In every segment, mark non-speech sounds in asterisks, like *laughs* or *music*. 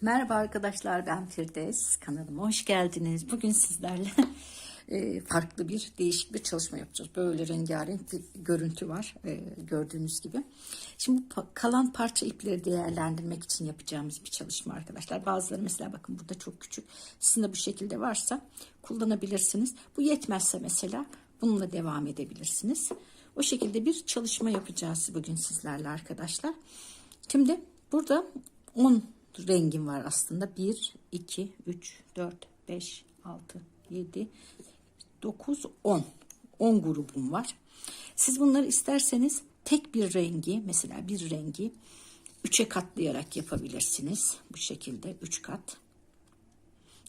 Merhaba arkadaşlar ben Firdevs kanalıma hoş geldiniz. Bugün sizlerle *laughs* e, farklı bir değişik bir çalışma yapacağız. Böyle rengarenk bir görüntü var e, gördüğünüz gibi. Şimdi kalan parça ipleri değerlendirmek için yapacağımız bir çalışma arkadaşlar. Bazıları mesela bakın burada çok küçük. Sizin de bu şekilde varsa kullanabilirsiniz. Bu yetmezse mesela bununla devam edebilirsiniz. O şekilde bir çalışma yapacağız bugün sizlerle arkadaşlar. Şimdi burada 10 rengim var aslında. 1, 2, 3, 4, 5, 6, 7, 9, 10. 10 grubum var. Siz bunları isterseniz tek bir rengi mesela bir rengi 3'e katlayarak yapabilirsiniz. Bu şekilde 3 kat.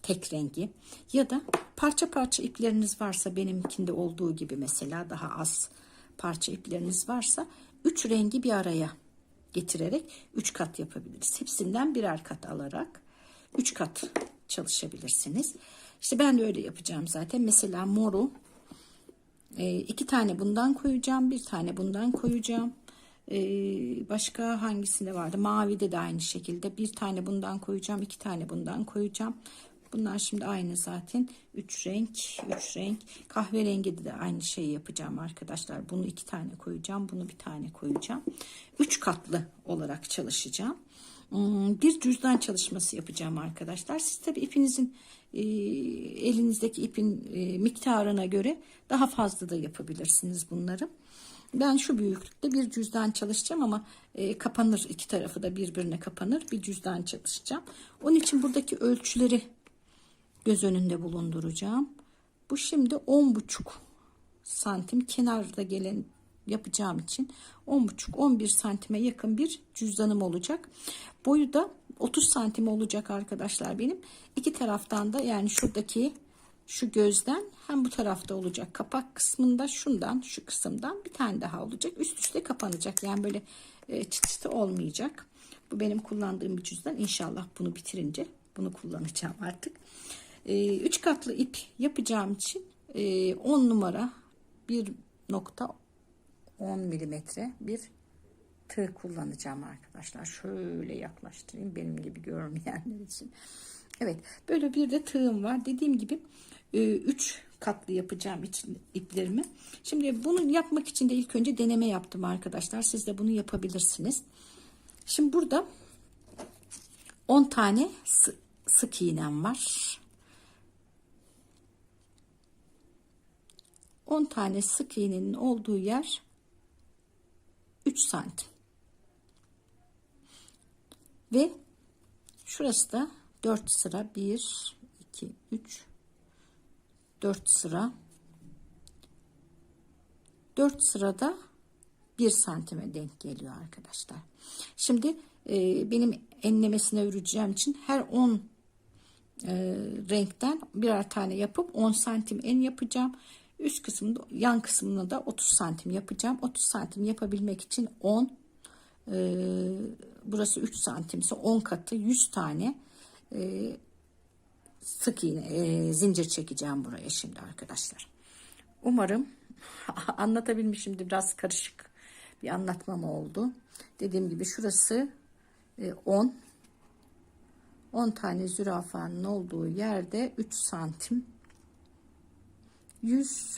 Tek rengi ya da parça parça ipleriniz varsa benimkinde olduğu gibi mesela daha az parça ipleriniz varsa 3 rengi bir araya getirerek 3 kat yapabiliriz. Hepsinden birer kat alarak 3 kat çalışabilirsiniz. İşte ben de öyle yapacağım zaten. Mesela moru e, iki tane bundan koyacağım. Bir tane bundan koyacağım. E, başka hangisinde vardı? Mavide de aynı şekilde. Bir tane bundan koyacağım. iki tane bundan koyacağım. Bunlar şimdi aynı zaten. Üç renk, üç renk. Kahverengi de aynı şeyi yapacağım arkadaşlar. Bunu iki tane koyacağım. Bunu bir tane koyacağım. Üç katlı olarak çalışacağım. Hmm, Bir cüzdan çalışması yapacağım arkadaşlar. Siz tabi ipinizin e, elinizdeki ipin e, miktarına göre daha fazla da yapabilirsiniz bunları. Ben şu büyüklükte bir cüzdan çalışacağım ama e, kapanır iki tarafı da birbirine kapanır bir cüzdan çalışacağım. Onun için buradaki ölçüleri göz önünde bulunduracağım. Bu şimdi 10,5 santim kenarda gelen yapacağım için 10,5-11 santime yakın bir cüzdanım olacak. Boyu da 30 santim olacak arkadaşlar benim. İki taraftan da yani şuradaki şu gözden hem bu tarafta olacak kapak kısmında şundan şu kısımdan bir tane daha olacak. Üst üste kapanacak yani böyle e, çıt çıtı olmayacak. Bu benim kullandığım bir cüzdan. İnşallah bunu bitirince bunu kullanacağım artık. 3 katlı ip yapacağım için e, 10 numara 1.10 milimetre bir tığ kullanacağım arkadaşlar. Şöyle yaklaştırayım benim gibi görmeyenler için. Evet böyle bir de tığım var. Dediğim gibi 3 katlı yapacağım için iplerimi. Şimdi bunu yapmak için de ilk önce deneme yaptım arkadaşlar. Siz de bunu yapabilirsiniz. Şimdi burada 10 tane sı- sık iğnem var. 10 tane sık iğnenin olduğu yer 3 santim. Ve şurası da 4 sıra 1 2 3 4 sıra 4 sırada 1 santime denk geliyor arkadaşlar. Şimdi e, benim enlemesine öreceğim için her 10 e, renkten birer tane yapıp 10 santim en yapacağım. Üst kısmında yan kısmına da 30 santim yapacağım. 30 santim yapabilmek için 10 e, burası 3 santimse 10 katı 100 tane e, sık iğne e, zincir çekeceğim buraya şimdi arkadaşlar. Umarım *laughs* anlatabilmişimdir. Biraz karışık bir anlatmam oldu. Dediğim gibi şurası e, 10 10 tane zürafanın olduğu yerde 3 santim 100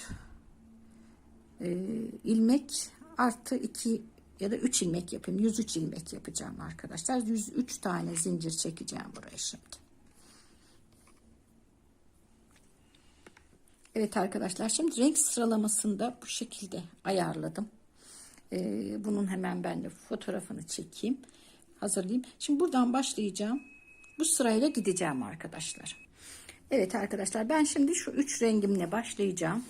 e, ilmek artı 2 ya da 3 ilmek yapayım. 103 ilmek yapacağım arkadaşlar. 103 tane zincir çekeceğim buraya şimdi. Evet arkadaşlar şimdi renk sıralamasını da bu şekilde ayarladım. Ee, bunun hemen ben de fotoğrafını çekeyim. Hazırlayayım. Şimdi buradan başlayacağım. Bu sırayla gideceğim arkadaşlar. Evet arkadaşlar ben şimdi şu üç rengimle başlayacağım.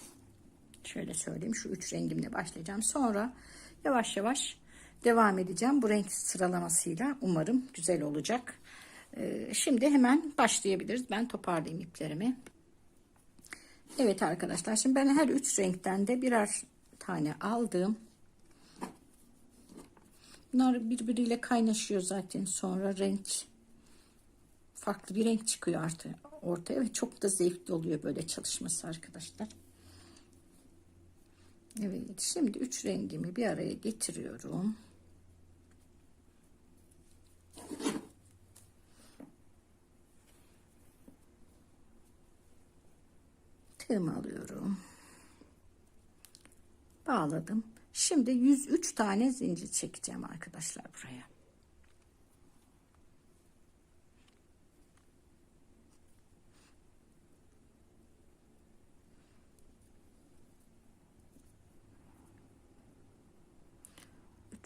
Şöyle söyleyeyim şu üç rengimle başlayacağım. Sonra yavaş yavaş devam edeceğim. Bu renk sıralamasıyla umarım güzel olacak. Ee, şimdi hemen başlayabiliriz. Ben toparlayayım iplerimi. Evet arkadaşlar şimdi ben her üç renkten de birer tane aldım. Bunlar birbiriyle kaynaşıyor zaten sonra renk farklı bir renk çıkıyor artık ortaya ve çok da zevkli oluyor böyle çalışması arkadaşlar. Evet şimdi üç rengimi bir araya getiriyorum. Tığımı alıyorum. Bağladım. Şimdi 103 tane zincir çekeceğim arkadaşlar buraya.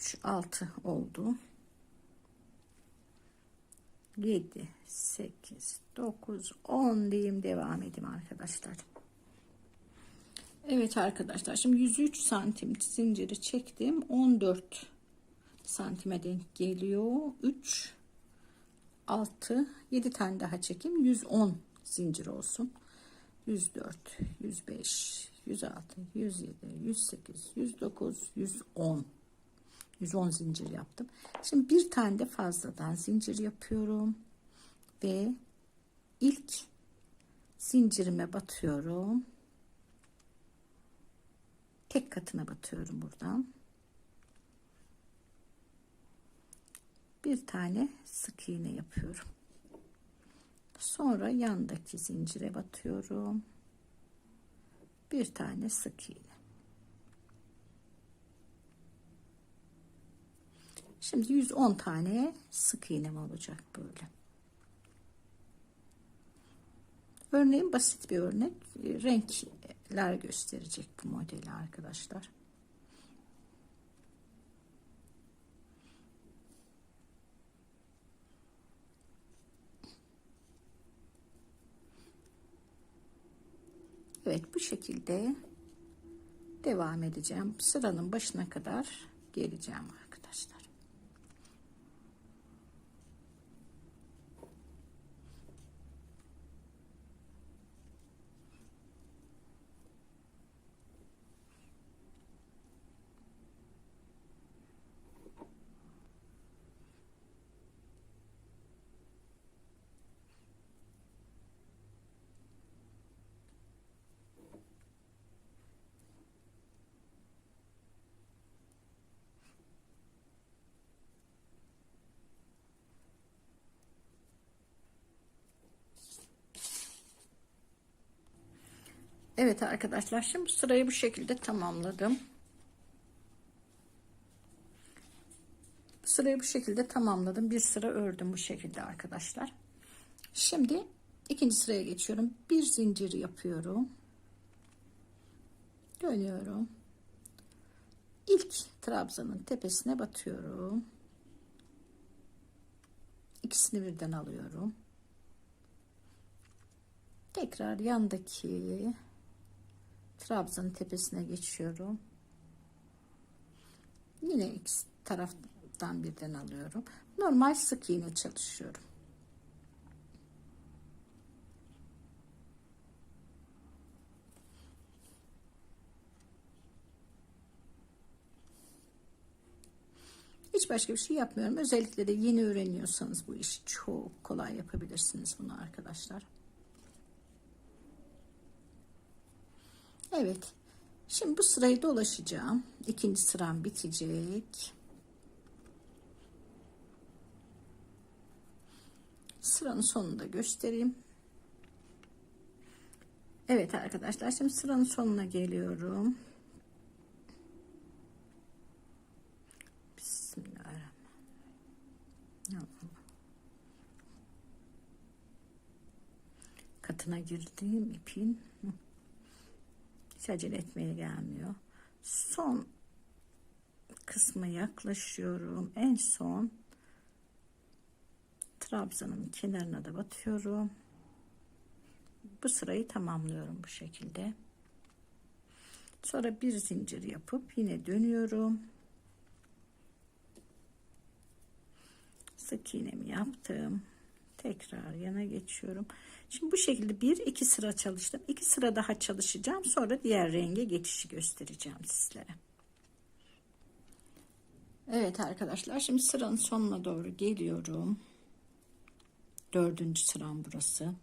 Üç, altı oldu. 7, 8, 9, 10 diyeyim devam edeyim arkadaşlar. Evet arkadaşlar şimdi 103 santim zinciri çektim. 14 santime denk geliyor. 3, 6, 7 tane daha çekeyim. 110 zincir olsun. 104, 105, 106, 107, 108, 109, 110. 110 zincir yaptım. Şimdi bir tane de fazladan zincir yapıyorum. Ve ilk zincirime batıyorum. Tek katına batıyorum buradan. Bir tane sık iğne yapıyorum. Sonra yandaki zincire batıyorum. Bir tane sık iğne. Şimdi 110 tane sık iğnem olacak böyle. Örneğin basit bir örnek. Renkler gösterecek bu modeli arkadaşlar. Evet bu şekilde devam edeceğim. Sıranın başına kadar geleceğim arkadaşlar. Evet arkadaşlar şimdi sırayı bu şekilde tamamladım. Sırayı bu şekilde tamamladım. Bir sıra ördüm bu şekilde arkadaşlar. Şimdi ikinci sıraya geçiyorum. Bir zincir yapıyorum. Dönüyorum. İlk trabzanın tepesine batıyorum. İkisini birden alıyorum. Tekrar yandaki trabzanın tepesine geçiyorum. Yine ikisi taraftan birden alıyorum. Normal sık iğne çalışıyorum. Hiç başka bir şey yapmıyorum. Özellikle de yeni öğreniyorsanız bu işi çok kolay yapabilirsiniz bunu arkadaşlar. Evet. Şimdi bu sırayı dolaşacağım. İkinci sıram bitecek. Sıranın sonunda göstereyim. Evet arkadaşlar şimdi sıranın sonuna geliyorum. Bismillahirrahmanirrahim. Katına girdiğim ipin hiç acele etmeye gelmiyor. Son kısma yaklaşıyorum. En son trabzanın kenarına da batıyorum. Bu sırayı tamamlıyorum bu şekilde. Sonra bir zincir yapıp yine dönüyorum. Sık iğnemi yaptım. Tekrar yana geçiyorum. Şimdi bu şekilde bir iki sıra çalıştım. İki sıra daha çalışacağım. Sonra diğer renge geçişi göstereceğim sizlere. Evet arkadaşlar şimdi sıranın sonuna doğru geliyorum. Dördüncü sıram burası.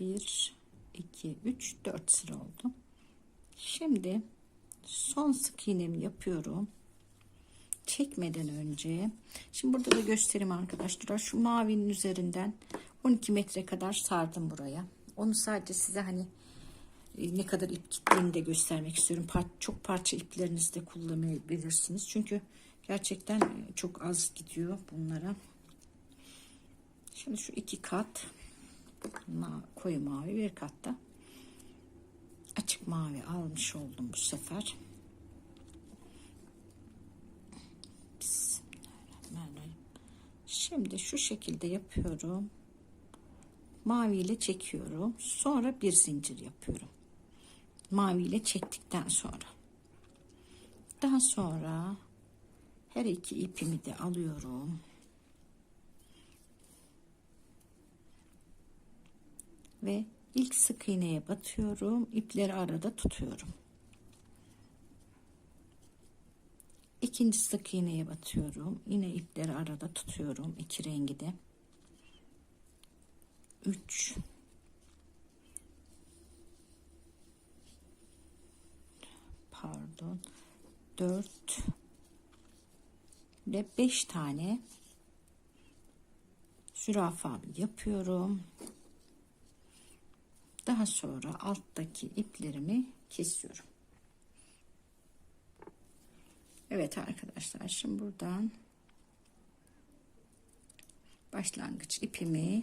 Bir, iki, üç, dört sıra oldu. Şimdi son sık iğnemi yapıyorum. Çekmeden önce. Şimdi burada da göstereyim arkadaşlar. Şu mavinin üzerinden 12 metre kadar sardım buraya. Onu sadece size hani e, ne kadar ip gittiğini de göstermek istiyorum. Çok parça iplerinizi de kullanabilirsiniz. Çünkü gerçekten e, çok az gidiyor bunlara. Şimdi şu iki kat koyu mavi bir katta açık mavi almış oldum bu sefer. Şimdi şu şekilde yapıyorum. Mavi ile çekiyorum. Sonra bir zincir yapıyorum. Mavi ile çektikten sonra. Daha sonra her iki ipimi de alıyorum. Ve ilk sık iğneye batıyorum. ipleri arada tutuyorum. İkinci sık iğneye batıyorum. Yine ipleri arada tutuyorum. iki rengi de. 3 pardon 4 ve 5 tane zürafa yapıyorum. Daha sonra alttaki iplerimi kesiyorum. Evet arkadaşlar şimdi buradan başlangıç ipimi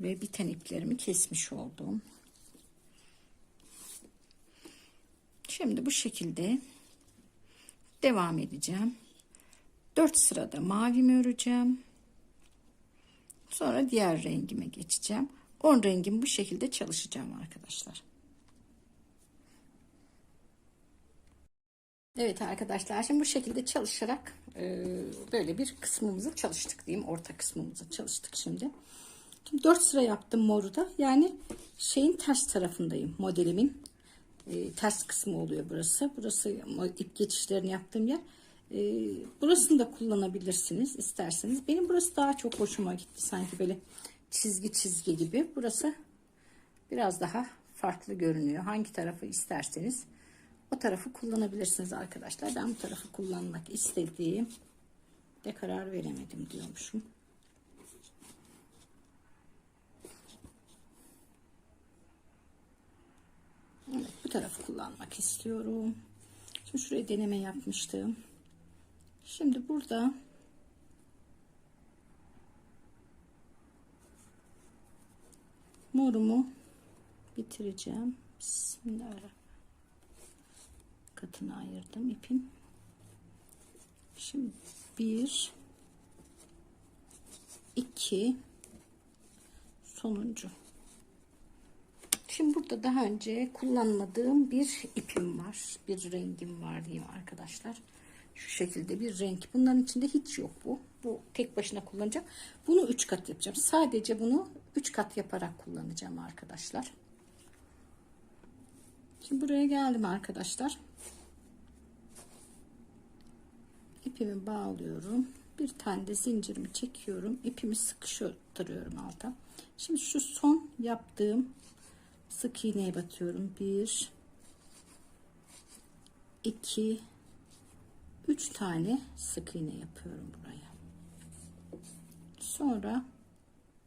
ve biten iplerimi kesmiş oldum. Şimdi bu şekilde devam edeceğim. 4 sırada mavimi öreceğim. Sonra diğer rengime geçeceğim. 10 rengim bu şekilde çalışacağım arkadaşlar. Evet arkadaşlar şimdi bu şekilde çalışarak e, böyle bir kısmımızı çalıştık diyeyim. Orta kısmımızı çalıştık şimdi. Şimdi 4 sıra yaptım moru da. Yani şeyin ters tarafındayım modelimin. E, ters kısmı oluyor burası. Burası ip geçişlerini yaptığım yer. E, burasını da kullanabilirsiniz isterseniz. Benim burası daha çok hoşuma gitti. Sanki böyle çizgi çizgi gibi. Burası biraz daha farklı görünüyor. Hangi tarafı isterseniz o tarafı kullanabilirsiniz arkadaşlar. Ben bu tarafı kullanmak istediğim de karar veremedim diyormuşum. Evet, bu tarafı kullanmak istiyorum. Şimdi şuraya deneme yapmıştım. Şimdi burada morumu bitireceğim. Bismillahirrahmanirrahim. Katını ayırdım ipin. Şimdi bir iki sonuncu. Şimdi burada daha önce kullanmadığım bir ipim var. Bir rengim var diyeyim arkadaşlar. Şu şekilde bir renk. Bunların içinde hiç yok bu. Bu tek başına kullanacağım. Bunu 3 kat yapacağım. Sadece bunu 3 kat yaparak kullanacağım arkadaşlar. Şimdi buraya geldim arkadaşlar. İpimi bağlıyorum. Bir tane de zincirimi çekiyorum. İpimi sıkıştırıyorum alta. Şimdi şu son yaptığım sık iğneye batıyorum. 1 2 3 tane sık iğne yapıyorum buraya. Sonra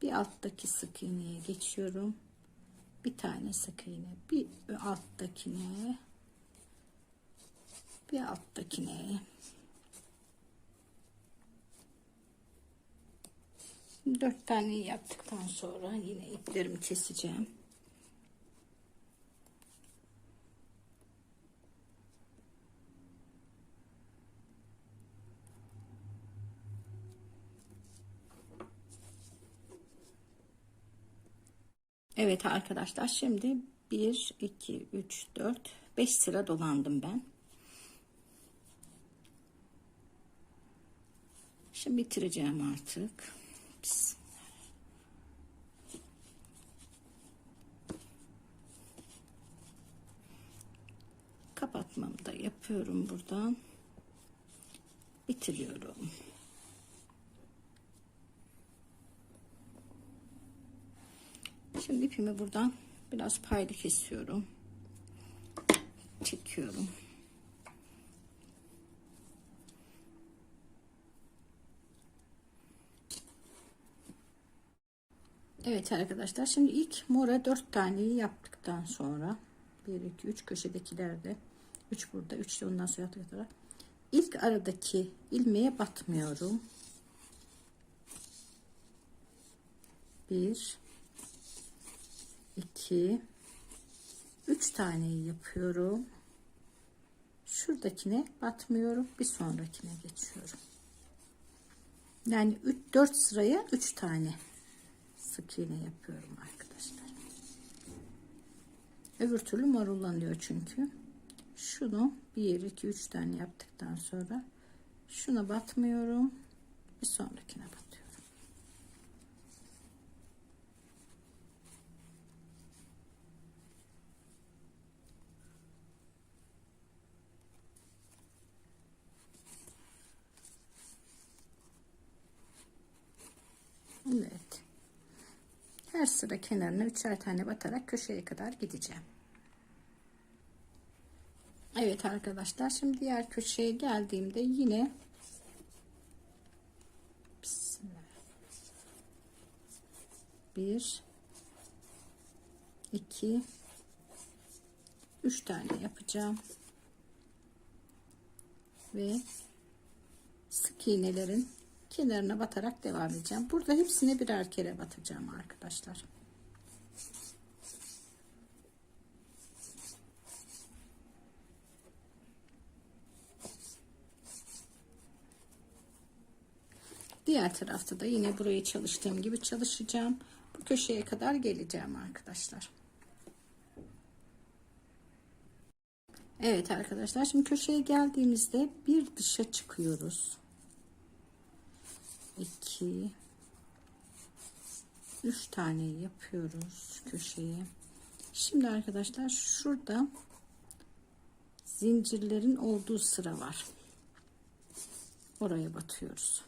bir alttaki sık iğneye geçiyorum. Bir tane sık iğne, bir alttakine, bir alttakine. Dört tane yaptıktan sonra yine iplerimi keseceğim. Evet arkadaşlar şimdi 1 2 3 4 5 sıra dolandım ben. Şimdi bitireceğim artık. Bismillah. Kapatmamı da yapıyorum buradan. Bitiriyorum. Şimdi ipimi buradan biraz paylı kesiyorum. Çekiyorum. Evet arkadaşlar şimdi ilk mora 4 taneyi yaptıktan sonra 1 2 3 köşedekilerde 3 burada 3 de ondan sonra kadar ilk aradaki ilmeğe batmıyorum. 1 2 3 taneyi yapıyorum. Şuradakine batmıyorum. Bir sonrakine geçiyorum. Yani 3 4 sıraya 3 tane sık iğne yapıyorum arkadaşlar. Öbür türlü marullanıyor çünkü. Şunu 1 2 3 tane yaptıktan sonra şuna batmıyorum. Bir sonrakine batıyorum. Evet. Her sıra kenarına üçer tane batarak köşeye kadar gideceğim. Evet arkadaşlar şimdi diğer köşeye geldiğimde yine bir iki üç tane yapacağım ve sık iğnelerin kenarına batarak devam edeceğim. Burada hepsine birer kere batacağım arkadaşlar. Diğer tarafta da yine burayı çalıştığım gibi çalışacağım. Bu köşeye kadar geleceğim arkadaşlar. Evet arkadaşlar şimdi köşeye geldiğimizde bir dışa çıkıyoruz. 2 3 tane yapıyoruz köşeye. Şimdi arkadaşlar şurada zincirlerin olduğu sıra var. Oraya batıyoruz.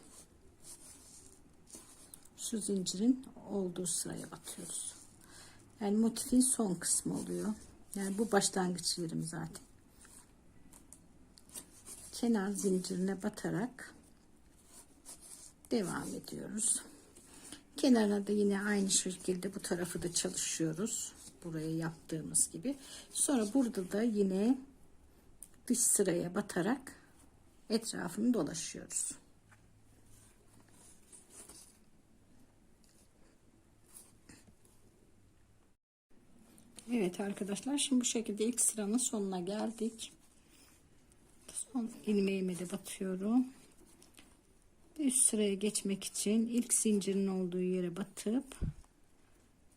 Şu zincirin olduğu sıraya batıyoruz. Yani motifin son kısmı oluyor. Yani bu başlangıç yerim zaten. Kenar zincirine batarak devam ediyoruz. Kenarına da yine aynı şekilde bu tarafı da çalışıyoruz. Buraya yaptığımız gibi. Sonra burada da yine dış sıraya batarak etrafını dolaşıyoruz. Evet arkadaşlar şimdi bu şekilde ilk sıranın sonuna geldik. Son ilmeğime de batıyorum. Üst sıraya geçmek için ilk zincirin olduğu yere batıp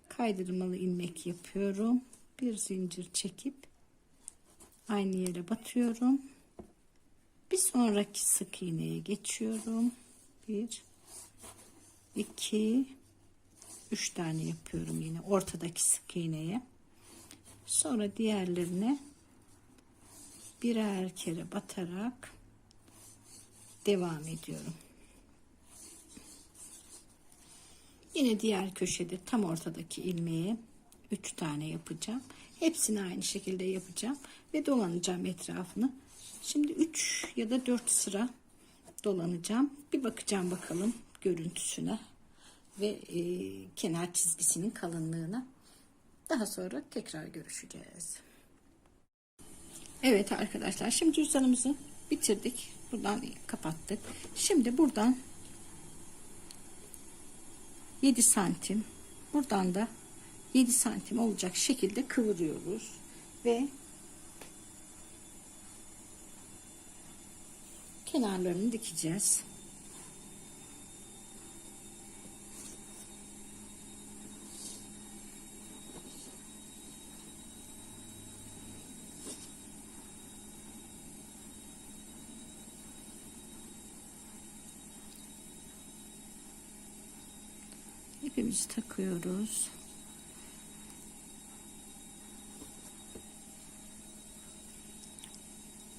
kaydırmalı ilmek yapıyorum. Bir zincir çekip aynı yere batıyorum. Bir sonraki sık iğneye geçiyorum. Bir, iki, üç tane yapıyorum yine ortadaki sık iğneye. Sonra diğerlerine birer kere batarak devam ediyorum. Yine diğer köşede tam ortadaki ilmeğe 3 tane yapacağım. Hepsini aynı şekilde yapacağım ve dolanacağım etrafını. Şimdi 3 ya da 4 sıra dolanacağım. Bir bakacağım bakalım görüntüsüne ve e, kenar çizgisinin kalınlığına. Daha sonra tekrar görüşeceğiz. Evet arkadaşlar şimdi cüzdanımızı bitirdik. Buradan kapattık. Şimdi buradan 7 santim buradan da 7 santim olacak şekilde kıvırıyoruz ve kenarlarını dikeceğiz. İpimizi takıyoruz.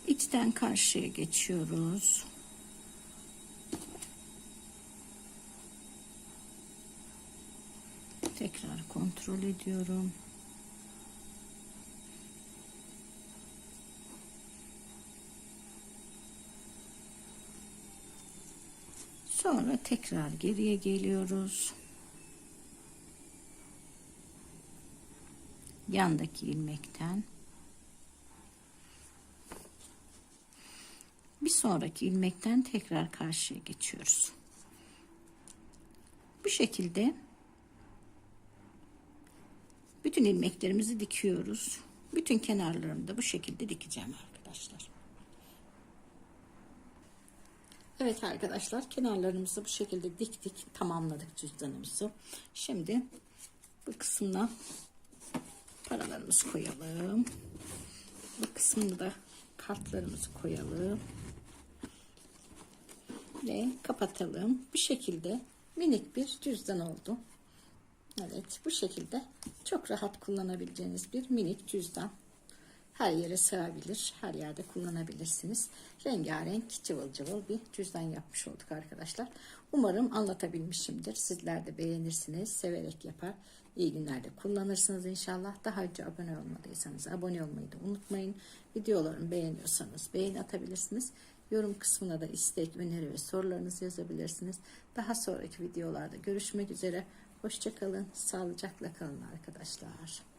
İçten karşıya geçiyoruz. Tekrar kontrol ediyorum. Sonra tekrar geriye geliyoruz. Yandaki ilmekten bir sonraki ilmekten tekrar karşıya geçiyoruz. Bu şekilde bütün ilmeklerimizi dikiyoruz. Bütün kenarlarını da bu şekilde dikeceğim arkadaşlar. Evet arkadaşlar kenarlarımızı bu şekilde diktik tamamladık cüzdanımızı. Şimdi bu kısmına paralarımızı koyalım. Bu kısmını da kartlarımızı koyalım. Ve kapatalım. Bu şekilde minik bir cüzdan oldu. Evet bu şekilde çok rahat kullanabileceğiniz bir minik cüzdan. Her yere sığabilir, her yerde kullanabilirsiniz. Rengarenk, cıvıl cıvıl bir cüzdan yapmış olduk arkadaşlar. Umarım anlatabilmişimdir. Sizler de beğenirsiniz, severek yapar. İyi günlerde kullanırsınız inşallah. Daha önce abone olmadıysanız abone olmayı da unutmayın. Videolarımı beğeniyorsanız beğeni atabilirsiniz. Yorum kısmına da istek, öneri ve sorularınızı yazabilirsiniz. Daha sonraki videolarda görüşmek üzere. Hoşçakalın, sağlıcakla kalın arkadaşlar.